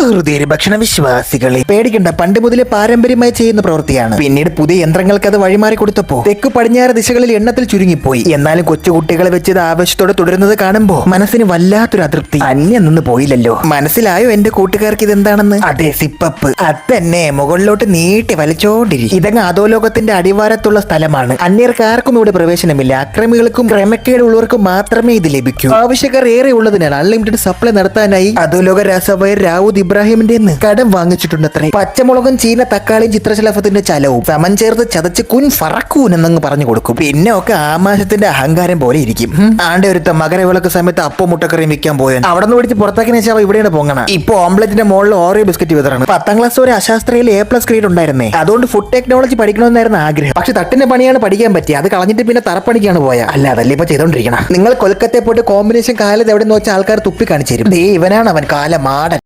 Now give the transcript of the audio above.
സഹൃദയ ഭക്ഷണ വിശ്വാസികളെ പേടിക്കണ്ട. പണ്ട് മുതലേ പാരമ്പര്യമായി ചെയ്യുന്ന പ്രവൃത്തിയാണ്. പിന്നീട് പുതിയ യന്ത്രങ്ങൾക്ക് അത് വഴിമാറി കൊടുത്തപ്പോ തെക്ക് പടിഞ്ഞാറ് ദിശകളിൽ എണ്ണത്തിൽ ചുരുങ്ങിപ്പോയി. എന്നാലും കൊച്ചുകുട്ടികളെ വെച്ച് ഇത് ആവേശത്തോടെ തുടരുന്നത് കാണുമ്പോ മനസ്സിന് വല്ലാത്തൊരു അതൃപ്തി. അന്യം നിന്ന് പോയില്ലല്ലോ. മനസ്സിലായോ എന്റെ കൂട്ടുകാർക്ക് ഇതെന്താണെന്ന്? അതെ സിപ്പപ്പ്. തന്നെ മുകളിലോട്ട് നീട്ടി വലിച്ചോണ്ടിരിക്കും ഇതങ്ങ് അധോലോകത്തിന്റെ അടിവാരത്തുള്ള സ്ഥലമാണ്. അന്യർക്ക് ആർക്കും ഇവിടെ പ്രവേശനമില്ല. അക്രമികൾക്കും ക്രമക്കേടുള്ളവർക്കും മാത്രമേ ഇത് ലഭിക്കൂ. ആവശ്യക്കാർ ഏറെ ഉള്ളതിനാൽ അൺലിമിറ്റഡ് സപ്ലൈ നടത്താനായി അധോലോക രാസവയർ രാവൂദ് ഇബ്രാഹിമിന്റെ കടം വാങ്ങിച്ചിട്ടുണ്ടത്രേ. പച്ചമുളകും ചീന തക്കാളിയും ചിത്രശലഭത്തിന്റെ ചലവും. സമം ചേർത്ത് ചതച്ച് കുൻ ഫറക്കൂൻ എന്നങ്ങ് പറഞ്ഞു കൊടുക്കും. പിന്നെ ഒക്കെ ആമാശത്തിന്റെ അഹങ്കാരം പോലെ ഇരിക്കും. ആണ്ട് ഒരുത്ത മകരവിളക്ക് സമയത്ത് അപ്പം മുട്ടക്കറിയും വിൽക്കാൻ പോയത് അവിടെ നിന്ന് പിടിച്ച് പുറത്താക്കിന് ശേഷം ഇവിടെയാണ് പൊങ്ങണ. ഇപ്പൊ ഓംലെറ്റിന്റെ മുകളിൽ ഓറിയോ ബിസ്ക്കറ്റ് വിതറാണ്. പത്താം ക്ലാസ് വരെ അശാസ്ത്രയിൽ എ പ്ലസ് ഗ്രേഡ് ഉണ്ടായിരുന്നേ. അതുകൊണ്ട് ഫുഡ് ടെക്നോളജി പഠിക്കണമെന്നായിരുന്നു ആഗ്രഹം. പക്ഷെ തട്ടിന്റെ പണിയാണ് പഠിക്കാൻ പറ്റിയത് അത് കളഞ്ഞിട്ട് പിന്നെ തറപ്പണിക്കാണ് പോയ. അല്ല അതല്ലേ ഇപ്പൊ ചെയ്തോണ്ടിരിക്കണം. നിങ്ങൾ കൊൽക്കത്തയിൽ പോയിട്ട് കോമ്പിനേഷൻ കാലത്ത് എവിടെ നിന്ന് വെച്ചാൽ ആൾക്കാർ തുപ്പി കാണിച്ചു തരും. ദേ ഇവനാണ് അവൻ കാലമാടൻ.